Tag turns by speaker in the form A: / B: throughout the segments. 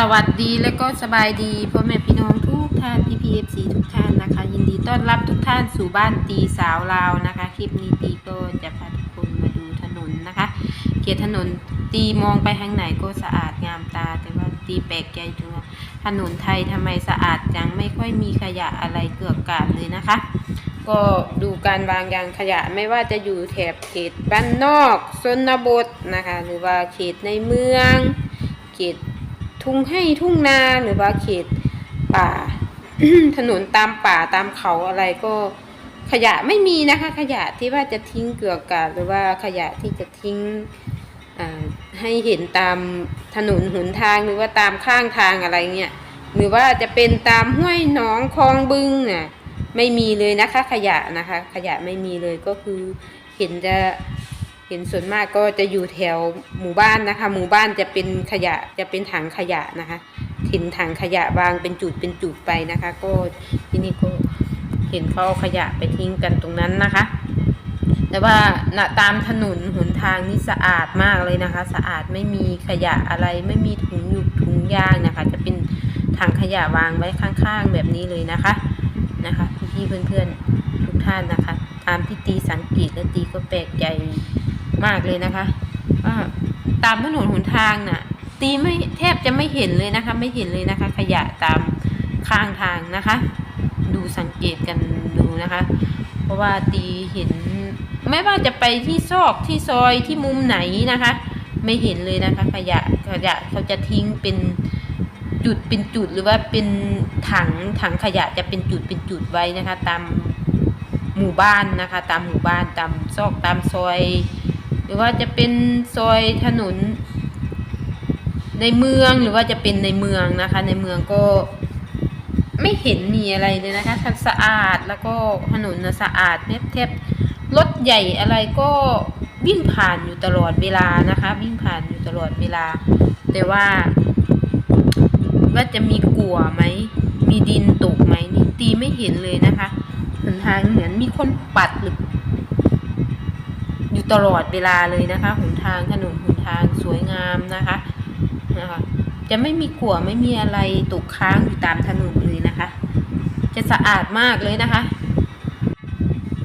A: สวัสดีและก็สบายดีพ่อแม่พี่น้องทุกท่านพี่พีเอฟซีทุกท่านนะคะ ยินดีต้อนรับทุกท่านสู่บ้านตีสาวลาวนะคะ คลิปนี้ตีก็จะพาทุกคนมาดูถนนนะคะเขตถนนตีมองไปทางไหนก็สะอาดงามตา แต่ว่าตีแปลกใจจังว่าถนนไทยทำไมสะอาดจังไม่ค่อยมีขยะอะไรเกลื่อนกลาดเลยนะคะ ก็ดูการวางยางขยะไม่ว่าจะอยู่แถบเขตบ้านนอกชนบทนะคะ หรือว่าเขตในเมืองเขต ทุ่งให้ทุ่งนาหรือว่าเขตป่า ถนนตามป่าตามเขาอะไรก็ขยะไม่มีนะคะ ขยะที่ว่าจะทิ้งเกลือกาดหรือว่าขยะที่จะทิ้งให้เห็นตามถนนหนทางหรือว่าตามข้างทางอะไรเงี้ยหรือว่าจะเป็นตามห้วยหนองคลองบึงน่ะไม่มีเลยนะคะ ขยะนะคะ ขยะไม่มีเลยก็คือเห็นจะ เห็นส่วนมากก็จะอยู่แถวหมู่บ้านนะคะ หมู่บ้านจะเป็นขยะจะเป็นถังขยะนะคะถิ่นถังขยะวางเป็นจุดเป็นจุดไปนะคะ ก็ที่นี่ก็เห็นเขาเอขยะไปทิ้งกันตรงนั้นนะคะ แต่ว่าณตามถนนหนทางนี่สะอาดมากเลยนะคะ สะอาดไม่มีขยะอะไรไม่มีถุงยุกถุงยางนะคะ จะเป็นถังขยะวางไว้ข้างๆแบบนี้เลยนะคะนะคะพี่ๆเพื่อนๆทุกท่านนะคะ ตามที่ตีสังเกตและตีก็แปลกใจ มากเลยนะคะตามถนนหนทางน่ะ ตีไม่แทบจะไม่เห็นเลยนะคะ ไม่เห็นเลยนะคะ ขยะตามข้างทางนะคะ ดูสังเกตกันดูนะคะ เพราะว่าตีเห็นไม่ว่าจะไปที่ซอกที่ซอยที่มุมไหนนะคะ ไม่เห็นเลยนะคะ ขยะขยะเขาจะทิ้งเป็นจุดเป็นจุดหรือว่าเป็นถังถังขยะจะเป็นจุดเป็นจุดไว้นะคะ ตามหมู่บ้านนะคะ ตามหมู่บ้านตามซอกตามซอย หรือว่าจะเป็นซอยถนน ในเมืองหรือว่าจะเป็นในเมืองนะคะ ในเมืองก็ไม่เห็นมีอะไรเลยนะคะทัสะอาดแล้วก็ถนนน่ะสะอาดแทบๆรถใหญ่อะไรก็วิ่งผ่านอยู่ตลอดเวลานะคะ วิ่งผ่านอยู่ตลอดเวลา แต่ว่า ว่าจะมีกัวไหมมีดินตกไหมนี่ตีไม่เห็นเลยนะคะหนทางเหมือนมีคนปัดหรือ ตลอดเวลาเลยนะคะหนทางถนนหนทางสวยงามนะคะนะคะจะไม่มีกัวไม่มีอะไรตกค้างอยู่ตามถนนเลยนะคะ จะสะอาดมากเลยนะคะ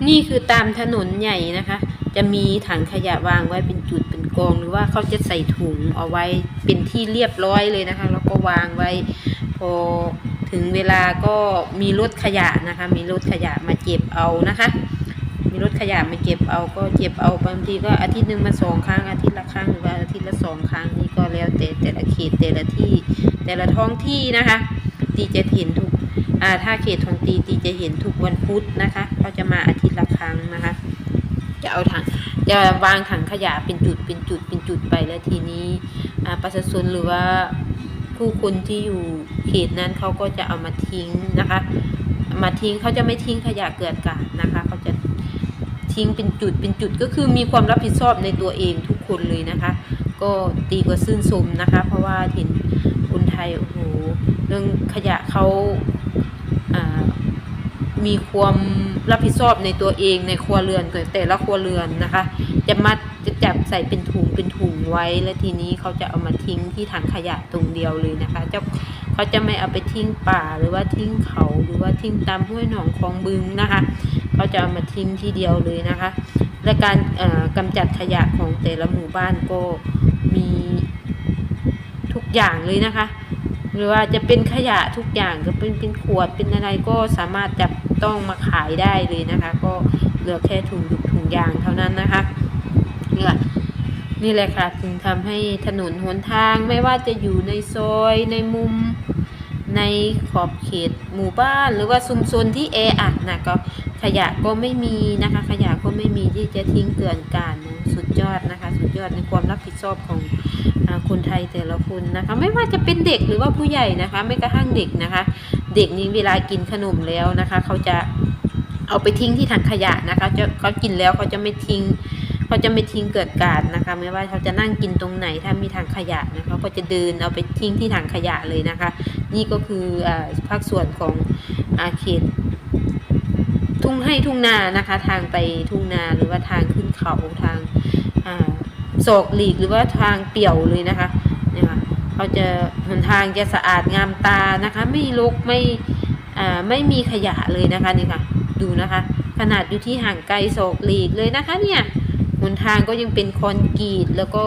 A: นี่คือตามถนนใหญ่นะคะ จะมีถังขยะวางไว้เป็นจุดเป็นกองหรือว่าเขาจะใส่ถุงเอาไว้เป็นที่เรียบร้อยเลยนะคะ แล้วก็วางไว้พอถึงเวลาก็มีรถขยะนะคะ มีรถขยะมาเก็บเอานะคะ มีรถขยะมาเก็บเอาก็เก็บเอาบางทีก็อาทิตย์หนึ่งมาสองครั้งอาทิตย์ละครั้งหรือว่าอาทิตย์ละสองครั้งนี่ก็แล้วแต่แต่ละเขตแต่ละที่แต่ละท้องที่นะคะ ตีจะเห็นทุกอ่าถ้าเขตของตีตีจะเห็นทุกวันพุธนะคะเขาจะมาอาทิตย์ละครั้งนะคะ จะเอาถังจะวางถังขยะเป็นจุดเป็นจุดเป็นจุดไปแล้วทีนี้อ่าประชาชนหรือว่าผู้คนที่อยู่เขตนั้นเขาก็จะเอามาทิ้งนะคะ มาทิ้งเขาจะไม่ทิ้งขยะเกลื่อนกาดนะคะเขาจะ ทิ้งเป็นจุดเป็นจุดก็คือมีความรับผิดชอบในตัวเองทุกคนเลยนะคะ ก็ตีก็ซื่นชมนะคะ เพราะว่าเห็นคนไทยโอ้โหเรื่องขยะเขาามีความรับผิดชอบในตัวเองในครัวเรือนแต่ละครัวเรือนนะคะ จะมัดจะจับใส่เป็นถุงเป็นถุงไว้ แล้วทีนี้เขาจะเอามาทิ้งที่ถังขยะตรงเดียวเลยนะคะเจ้าเขาจะไม่เอาไปทิ้งป่าหรือว่าทิ้งเขาหรือว่าทิ้งตามห้วยหนองคลองบึงนะคะ เขาจะเอามาทิ้งทีเดียวเลยนะคะ และการกำจัดขยะของแต่ละหมู่บ้านก็มีทุกอย่างเลยนะคะ หรือว่าจะเป็นขยะทุกอย่างก็เป็นเป็นขวดเป็นอะไรก็สามารถจับต้องมาขายได้เลยนะคะ ก็เหลือแค่ถุงยุกถุงยางเท่านั้นนะคะนี่แหละนี่แหละค่ะถึงทำให้ถนนหนทางไม่ว่าจะอยู่ในซอยในมุม ในขอบเขตหมู่บ้านหรือว่าชุมชนที่แออัดนะก็ขยะก็ไม่มีนะคะ ขยะก็ไม่มีที่จะทิ้งเกลื่อนกาดนะสุดยอดนะคะ สุดยอดในความรับผิดชอบของอคนไทยแต่ละคนนะคะ ไม่ว่าจะเป็นเด็กหรือว่าผู้ใหญ่นะคะ ไม่กระทั่งเด็กนะคะ เด็กนี้เวลากินขนมแล้วนะคะ เขาจะเอาไปทิ้งที่ถังขยะนะคะจะเขากินแล้วเขาจะไม่ทิ้งเขาจะไม่ทิ้งเกิดการนะคะ ไม่ว่าเขาจะนั่งกินตรงไหนถ้ามีถังขยะนะคะก็จะเดินเอาไปทิ้งที่ถังขยะเลยนะคะ นี่ก็คืออ่าภาคส่วนของอาเขตทุ่งให้ทุ่งนานะคะ ทางไปทุ่งนาหรือว่าทางขึ้นเขาทางอ่าโศกหลีกหรือว่าทางเปี่ยวเลยนะคะเนี่ยค่ะเขาจะหนทางจะสะอาดงามตานะคะ ไม่รกไม่อ่าไม่มีขยะเลยนะคะนี่ค่ะดูนะคะ ขนาดอยู่ที่ห่างไกลโศกหลีกเลยนะคะเนี่ยหนทางก็ยังเป็นคอนกรีตแล้วก็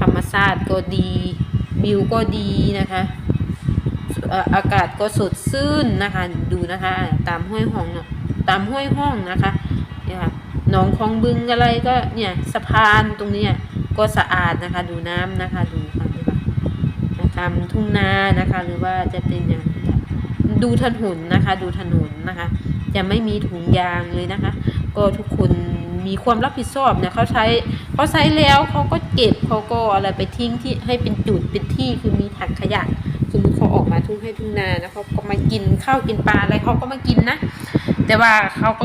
A: ธรรมชาติก็ดีวิวก็ดีนะคะ อากาศก็สดชื่นนะคะ ดูนะคะ ตามห้วยห้องเนาะตามห้วยห้องนะคะเนี่ยค่ะหนองคลองบึงอะไรก็เนี่ยสะพานตรงนี้ก็สะอาดนะคะ ดูน้ำนะคะดูค่ะนี่ค่ะตามทุ่งนานะคะ หรือว่าจะเป็นอย่างดูถนนนะคะ ดูถนนนะคะ จะไม่มีถุงยางเลยนะคะ ก็ทุกคนมีความรับผิดชอบเนี่ยเขาใช้เขาใช้แล้วเขาก็เก็บเขาก็อะไรไปทิ้งที่ให้เป็นจุดเป็นที่คือมีถังขยะ มมติเขาออกมาทุ่งให้ทุ่งนานะเขาก็มากินข้าวกินปลาอะไรเขาก็มากินนะ แต่ว่าเขาก็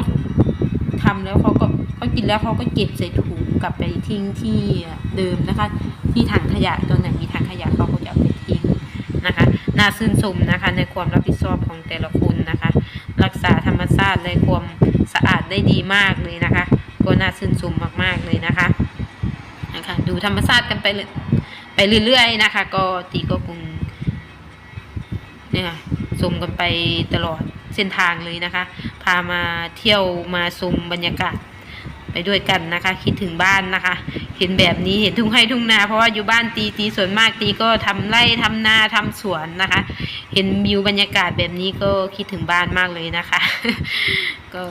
A: ทำแล้วเขาก็เขากินแล้วเขาก็เก็บใส่ถุงกลับไปทิ้งที่เดิมนะคะ ที่ถังขยะตัวไหนมีถังขยะเขาก็จะเอาไปทิ้งนะคะน่าชื่นชมนะคะ ในความรับผิดชอบของแต่ละคนนะคะ รักษาธรรมชาติในความสะอาดได้ดีมากเลยนะคะ ก็น่าชื่นชมมากๆเลยนะคะนะคะ ดูธรรมชาติกันไปเลยไปเรื่อยๆนะคะ ก็ตีก็คง เนี่ยค่ะชมกันไปตลอดเส้นทางเลยนะคะ พามาเที่ยวมาชมบรรยากาศไปด้วยกันนะคะ คิดถึงบ้านนะคะ เห็นแบบนี้เห็นทุ่งไร่ทุ่งนา เพราะว่าอยู่บ้านตีตีส่วนมากตีก็ทำไร่ทำนาทำสวนนะคะ เห็นวิวบรรยากาศแบบนี้ก็คิดถึงบ้านมากเลยนะคะ ก็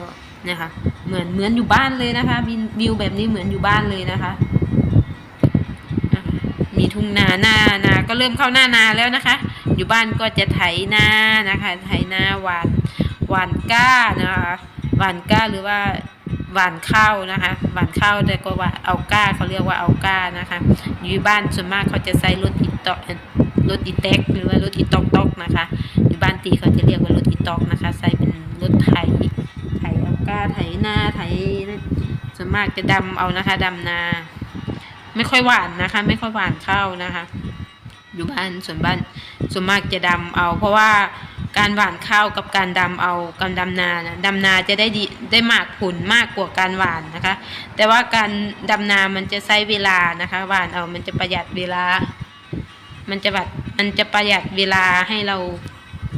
A: นี่ยค่ะเหมือนเหมือนอยู่บ้านเลยนะคะวิวแบบนี้เหมือนอยู่บ้านเลยนะคะอะมีทุ่งนาหน้านาก็เริ่มเข้าหน้านาแล้วนะคะ อยู่บ้านก็จะไถนานะคะ ไถนาหวานหวานก้านะคะหวานก้าหรือว่าหวานข้าวนะคะหวานข้าวแต่ก็ว่าเอาก้าเขาเรียกว่าเอาก้านะคะ อยู่บ้านส่วนมากเขาจะใช้รถอีตอกรถอีแท็กหรือว่ารถอีตอกตอกนะคะ อยู่บ้านตีเขาจะเรียกว่ารถอีตอกนะคะใช้เป็นรถไถไถเอาก้าไถนาไถส่วนมากจะดำเอานะคะดำนา ไม่ค่อยหวานนะคะ ไม่ค่อยหวานข้าวนะคะ อยู่บ้านส่วนบ้าน ส่วนมากจะดำเอา เพราะว่าการหว่านข้าวกับการดำเอาการดำนานะดำนาจะได้ดีได้มากผลมากกว่าการหว่านนะคะ แต่ว่าการดำนามันจะใช้เวลานะคะหว่านเอามันจะประหยัดเวลา มันจะแบบมันจะประหยัดเวลาให้เรา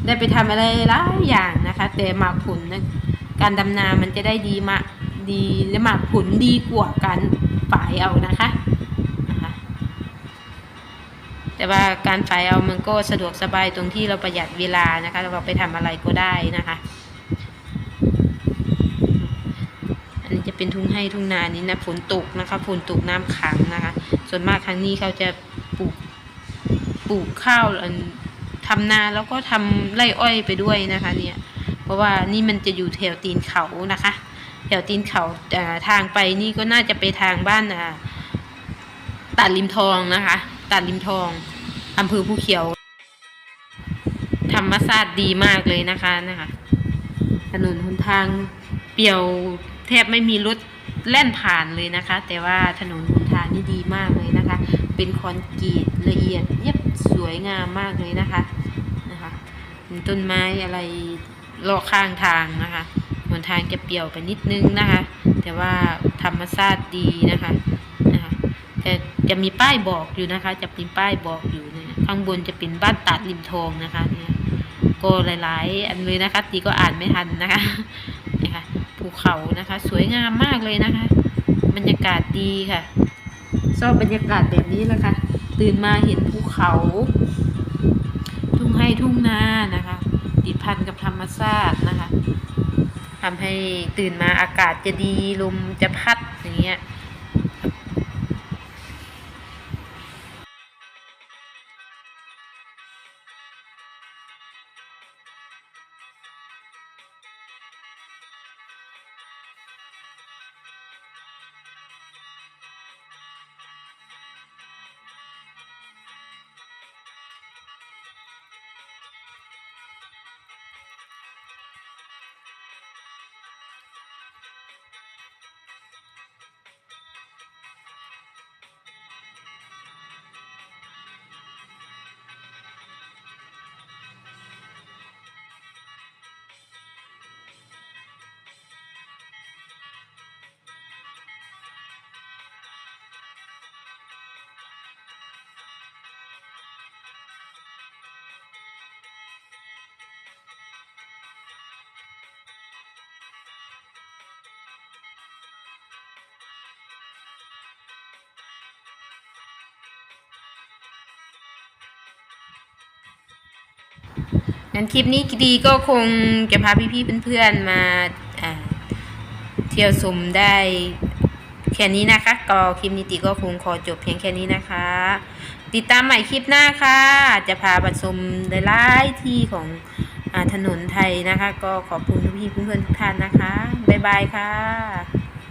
A: ได้ไปทำอะไรหลายอย่างนะคะ แต่หมากผลนะการดำนามันจะได้ดีมากดีและหมากผลดีกว่าการฝ่ายเอานะคะ แต่ว่าการฝ่ายเอามันก็สะดวกสบายตรงที่เราประหยัดเวลานะคะ เราไปทำอะไรก็ได้นะคะ อันนี้จะเป็นทุ่งให้ทุ่งนานี้นะฝนตกนะคะฝนตกน้ำขังนะคะ ส่วนมากครั้งนี้เขาจะปลูกปลูกข้าวทำนาแล้วก็ทำไร่อ้อยไปด้วยนะคะ เนี่ย เพราะว่านี่มันจะอยู่แถวตีนเขานะคะ แถวตีนเขาอ่ทางไปนี่ก็น่าจะไปทางบ้านตาดริมทองนะคะตาดริมทอง อำเภอภูเขียว ธรรมชาติดีมากเลยนะคะนะคะถนนหนทางเปี่ยวแทบไม่มีรถแล่นผ่านเลยนะคะ แต่ว่าถนนหนทางนี่ดีมากเลยนะคะ เป็นคอนกรีตละเอียดเรียบสวยงามมากเลยนะคะนะคะต้นไม้อะไรรอบข้างทางนะคะหนทางจะเปี่ยวไปนิดนึงนะคะ แต่ว่าธรรมชาติดีนะคะนะคะแต่จะมีป้ายบอกอยู่นะคะ จะมีป้ายบอกอยู่นี่ย ข้างบนจะเป็นบ้านตาดริมทองนะคะเนี่ยก็หลาย ๆ อันเลยนะคะตีก็อ่านไม่ทันนะคะนี่ค่ะภูเขานะคะ สวยงามมากเลยนะคะ บรรยากาศดีค่ะชอบบรรยากาศแบบนี้แหละค่ะ ตื่นมาเห็นภูเขา ทุ่งไร่ทุ่งนานะคะติดพันกับธรรมชาตินะคะทำให้ตื่นมาอากาศจะดีลมจะพัดอย่างเงี้ย งั้นคลิปนี้ดีก็คงจะพาพี่ๆเพื่อนๆมาเที่ยวชมได้แค่นี้นะคะ ก็คลิปนี้ตีก็คงขอจบเพียงแค่นี้นะคะ ติดตามใหม่คลิปหน้าค่ะ จะพาไปชมหลายๆที่ของอถนนไทยนะคะ ก็ขอบคุณพี่ๆเพื่อนๆทุกท่านนะคะ บ๊ายบายค่ะ